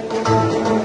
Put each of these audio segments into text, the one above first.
Música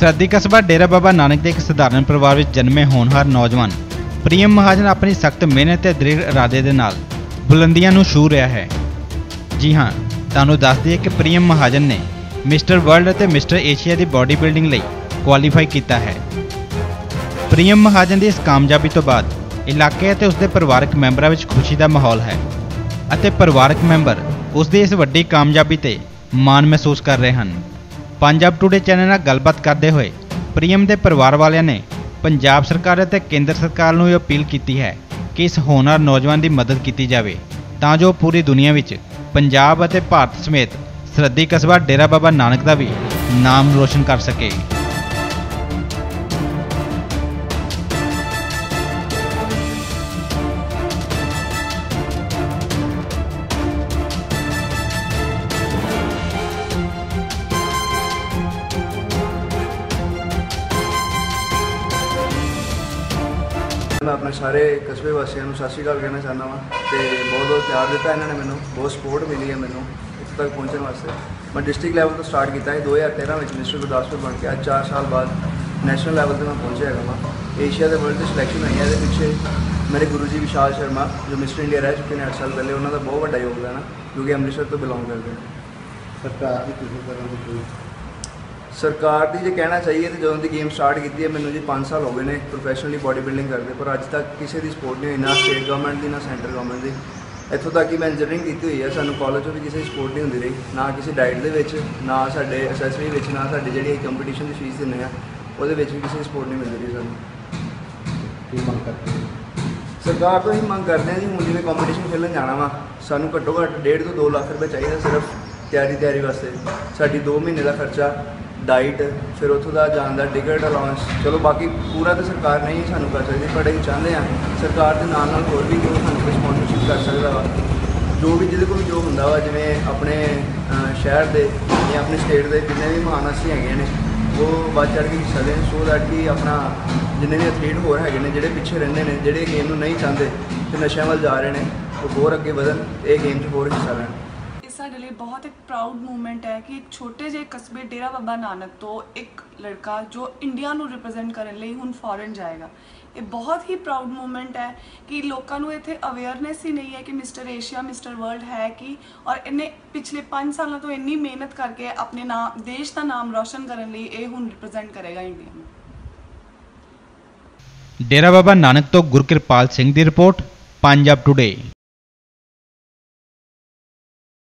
ਸਰਦੀ ਕਸਬਾ ਡੇਰਾ ਬਾਬਾ ਨਾਨਕ ਦੇ ਇੱਕ ਸਧਾਰਨ ਪਰਿਵਾਰ ਵਿੱਚ ਜਨਮੇ ਹੋਣਹਾਰ ਨੌਜਵਾਨ ਪ੍ਰੀਮ ਮਹਾਜਨ ਆਪਣੀ ਸਖਤ ਮਿਹਨਤ ਤੇ ਦ੍ਰਿੜ ਇਰਾਦੇ ਦੇ ਨਾਲ ਬੁਲੰਦੀਆਂ ਨੂੰ ਛੂ ਰਿਹਾ ਹੈ। ਜੀ ਹਾਂ, ਤੁਹਾਨੂੰ ਦੱਸ ਦਈਏ ਕਿ ਪ੍ਰੀਅਮ ਮਹਾਜਨ ਨੇ ਮਿਸਟਰ ਵਰਲਡ ਅਤੇ ਮਿਸਟਰ ਏਸ਼ੀਆ ਦੀ ਬਾਡੀ ਬਿਲਡਿੰਗ ਲਈ ਕੁਆਲੀਫਾਈ ਕੀਤਾ ਹੈ। ਪ੍ਰੀਅਮ ਮਹਾਜਨ ਦੀ ਇਸ ਕਾਮਯਾਬੀ ਤੋਂ ਬਾਅਦ ਇਲਾਕੇ ਅਤੇ ਉਸਦੇ ਪਰਿਵਾਰਕ ਮੈਂਬਰਾਂ ਵਿੱਚ ਖੁਸ਼ੀ ਦਾ ਮਾਹੌਲ ਹੈ ਅਤੇ ਪਰਿਵਾਰਕ ਮੈਂਬਰ ਉਸ ਦੀ ਇਸ ਵੱਡੀ ਕਾਮਯਾਬੀ ਤੇ ਮਾਣ ਮਹਿਸੂਸ ਕਰ ਰਹੇ ਹਨ। ਪੰਜਾਬ ਟੂਡੇ ਚੈਨਲ ਨਾਲ ਗੱਲਬਾਤ ਕਰਦੇ ਹੋਏ ਪ੍ਰੀਅਮ ਦੇ ਪਰਿਵਾਰ ਵਾਲਿਆਂ ਨੇ ਪੰਜਾਬ ਸਰਕਾਰ ਅਤੇ ਕੇਂਦਰ ਸਰਕਾਰ ਨੂੰ ਇਹ ਅਪੀਲ ਕੀਤੀ ਹੈ ਕਿ ਇਸ ਹੋਣਹਾਰ ਨੌਜਵਾਨ ਦੀ ਮਦਦ ਕੀਤੀ ਜਾਵੇ ਤਾਂ ਜੋ ਪੂਰੀ ਦੁਨੀਆ ਵਿੱਚ ਪੰਜਾਬ ਅਤੇ ਭਾਰਤ ਸਮੇਤ ਸਰਹੱਦੀ ਕਸਬਾ ਡੇਰਾ ਬਾਬਾ ਨਾਨਕ ਦਾ ਵੀ ਨਾਮ ਰੋਸ਼ਨ ਕਰ ਸਕੇ। ਮੈਂ ਆਪਣੇ ਸਾਰੇ ਕਸਬੇ ਵਾਸੀਆਂ ਨੂੰ ਸਤਿ ਸ਼੍ਰੀ ਅਕਾਲ ਕਹਿਣਾ ਚਾਹੁੰਦਾ ਵਾਂ ਤੇ ਬਹੁਤ ਬਹੁਤ ਪਿਆਰ ਦਿੱਤਾ ਇਹਨਾਂ ਨੇ ਮੈਨੂੰ, ਬਹੁਤ ਸਪੋਰਟ ਮਿਲੀ ਹੈ ਮੈਨੂੰ। ਤੱਕ ਪਹੁੰਚਣ ਵਾਸਤੇ। ਮੈਂ ਡਿਸਟ੍ਰਿਕਟ ਲੈਵਲ ਤੋਂ ਸਟਾਰਟ ਕੀਤਾ ਹੈ 2013 ਵਿੱਚ ਮਿਸਟਰ ਗੁਰਦਾਸਪੁਰ ਬਣ ਕੇ। ਅੱਜ 4 ਸਾਲ ਬਾਅਦ ਨੈਸ਼ਨਲ ਲੈਵਲ ਤੇ ਮੈਂ ਪਹੁੰਚਿਆ ਹੈਗਾ ਵਾਂ। ਏਸ਼ੀਆ ਦੇ ਵਰਲਡ ਦੀ ਸਿਲੈਕਸ਼ਨ ਹੋਈ ਹੈ ਇਹਦੇ ਪਿੱਛੇ ਮੇਰੇ ਗੁਰੂ ਜੀ ਵਿਸ਼ਾਲ ਸ਼ਰਮਾ ਜੋ ਮਿਸਟਰ ਇੰਡੀਆ ਰਹਿ ਚੁੱਕੇ ਨੇ 8 ਸਾਲ ਪਹਿਲੇ ਉਹਨਾਂ ਦਾ ਬਹੁਤ ਵੱਡਾ ਯੋਗਦਾਨ ਹੈ ਕਿਉਂਕਿ ਅੰਮ੍ਰਿਤਸਰ ਤੋਂ ਬਿਲੋਂਗ ਕਰਦੇ ਨੇ। ਸਰਕਾਰ ਦੀ ਕਿਸੇ ਤਰ੍ਹਾਂ ਦੀ ਕੋਈ ਸਰਕਾਰ ਦੀ ਜੇ ਕਹਿਣਾ ਚਾਹੀਏ ਤੇ ਜਦੋਂ ਦੀ ਗੇਮ ਸਟਾਰਟ ਕੀਤੀ ਹੈ ਮੈਨੂੰ ਜੀ 5 ਸਾਲ ਹੋ ਗਏ ਨੇ ਪ੍ਰੋਫੈਸ਼ਨਲੀ ਬਾਡੀ ਬਿਲਡਿੰਗ ਕਰਦੇ ਪਰ ਅੱਜ ਤੱਕ ਕਿਸੇ ਦੀ ਸਪੋਰਟ ਨਹੀਂ ਹੋਈ ਨਾ ਸਟੇਟ ਗਵਰਨਮੈਂਟ ਦੀ ਨਾ ਸੈਂਟਰ ਗਵਰਨਮੈਂਟ ਦੀ। ਇੱਥੋਂ ਤੱਕ ਕਿ ਮੈਂ ਇੰਜੀਨੀਅਰਿੰਗ ਕੀਤੀ ਹੋਈ ਹੈ ਸਾਨੂੰ ਕਾਲਜ ਤੋਂ ਵੀ ਕਿਸੇ ਸਪੋਰਟ ਨਹੀਂ ਹੁੰਦੀ ਰਹੀ ਨਾ ਕਿਸੇ ਡਾਈਟ ਦੇ ਵਿੱਚ ਨਾ ਸਾਡੇ ਅਸੈਸਰੀ ਵਿੱਚ ਨਾ ਸਾਡੀ ਜਿਹੜੀ ਕੰਪੀਟੀਸ਼ਨ ਦੀ ਫੀਸ ਦਿੰਦੇ ਆ ਉਹਦੇ ਵਿੱਚ ਵੀ ਕਿਸੇ ਸਪੋਰਟ ਨਹੀਂ ਮਿਲਦੀ ਰਹੀ ਸਾਨੂੰ ਕੀ ਮੰਗ ਕਰਦੇ? ਸਰਕਾਰ ਤੋਂ ਹੀ ਮੰਗ ਕਰਦੇ ਹਾਂ ਜੀ ਹੁਣ ਜਿਵੇਂ ਕੰਪੀਟੀਸ਼ਨ ਖੇਲਣ ਜਾਣਾ ਵਾ ਸਾਨੂੰ ਘੱਟੋ ਘੱਟ 1.5 ਤੋਂ 2 ਲੱਖ ਰੁਪਏ ਚਾਹੀਦਾ ਸਿਰਫ ਤਿਆਰੀ ਤਿਆਰੀ ਵਾਸਤੇ ਸਾਡੀ 2 ਮਹੀਨੇ ਦਾ ਖਰਚਾ ਡਾਈਟ ਫਿਰ ਉੱਥੋਂ ਦਾ ਜਾਣ ਦਾ ਟਿਕਟ ਅਲਾਉਂਸ ਚਲੋ ਬਾਕੀ ਪੂਰਾ ਤਾਂ ਸਰਕਾਰ ਨਹੀਂ ਸਾਨੂੰ ਕਰ ਸਕਦੀ, ਪਰ ਅਸੀਂ ਚਾਹੁੰਦੇ ਹਾਂ ਸਰਕਾਰ ਦੇ ਨਾਲ ਨਾਲ ਹੋਰ ਵੀ ਜੋ ਸਾਨੂੰ ਕੋਈ ਸਪਾਂਸਰਸ਼ਿਪ ਕਰ ਸਕਦਾ ਵਾ, ਜੋ ਵੀ ਜਿਹਦੇ ਕੋਲ ਜੋ ਹੁੰਦਾ ਵਾ, ਜਿਵੇਂ ਆਪਣੇ ਸ਼ਹਿਰ ਦੇ ਜਾਂ ਆਪਣੇ ਸਟੇਟ ਦੇ ਜਿੰਨੇ ਵੀ ਮਹਾਨ ਅਸੀਂ ਹੈਗੇ ਨੇ, ਉਹ ਵੱਧ ਚੜ੍ਹ ਕੇ ਹਿੱਸਾ ਦੇਣ ਸੋ ਦੈਟ ਕਿ ਆਪਣਾ ਜਿੰਨੇ ਵੀ ਐਥਲੀਟ ਹੋਰ ਹੈਗੇ ਨੇ, ਜਿਹੜੇ ਪਿੱਛੇ ਰਹਿੰਦੇ ਨੇ, ਜਿਹੜੇ ਗੇਮ ਨੂੰ ਨਹੀਂ ਚਾਹੁੰਦੇ, ਤੇ ਨਸ਼ਿਆਂ ਵੱਲ ਜਾ ਰਹੇ ਨੇ, ਉਹ ਹੋਰ ਅੱਗੇ ਵਧਣ, ਇਹ ਗੇਮ 'ਚ ਹੋਰ ਹਿੱਸਾ ਲੈਣ। ਸਾਡੇ ਲਈ ਬਹੁਤ ਇੱਕ ਪ੍ਰਾਊਡ ਮੂਮੈਂਟ ਹੈ ਕਿ ਇੱਕ ਛੋਟੇ ਜਿਹੇ ਕਸਬੇ ਡੇਰਾ ਬਾਬਾ ਨਾਨਕ ਤੋਂ ਇੱਕ ਲੜਕਾ ਜੋ ਇੰਡੀਆ ਨੂੰ ਰਿਪਰੈਜ਼ੈਂਟ ਕਰਨ ਲਈ ਹੁਣ ਫੋਰਨ ਜਾਏਗਾ। ਇਹ ਬਹੁਤ ਹੀ ਪ੍ਰਾਊਡ ਮੂਮੈਂਟ ਹੈ ਕਿ ਲੋਕਾਂ ਨੂੰ ਇੱਥੇ ਅਵੇਅਰਨੈਸ ਹੀ ਨਹੀਂ ਹੈ ਕਿ ਮਿਸਟਰ ਏਸ਼ੀਆ ਮਿਸਟਰ ਵਰਲਡ ਹੈ ਕਿ, ਔਰ ਇਹਨੇ ਪਿਛਲੇ 5 ਸਾਲਾਂ ਤੋਂ ਇੰਨੀ ਮਿਹਨਤ ਕਰਕੇ ਆਪਣੇ ਨਾਮ ਦੇਸ਼ ਦਾ ਨਾਮ ਰੌਸ਼ਨ ਕਰਨ ਲਈ ਇਹ ਹੁਣ ਰਿਪਰੈਜ਼ੈਂਟ ਕਰੇਗਾ ਇੰਡੀਆ ਨੂੰ। ਡੇਰਾ ਬਾਬਾ ਨਾਨਕ ਤੋਂ ਗੁਰਕਿਰਪਾਲ ਸਿੰਘ ਦੀ ਰਿਪੋਰਟ, ਪੰਜਾਬ ਟੁਡੇ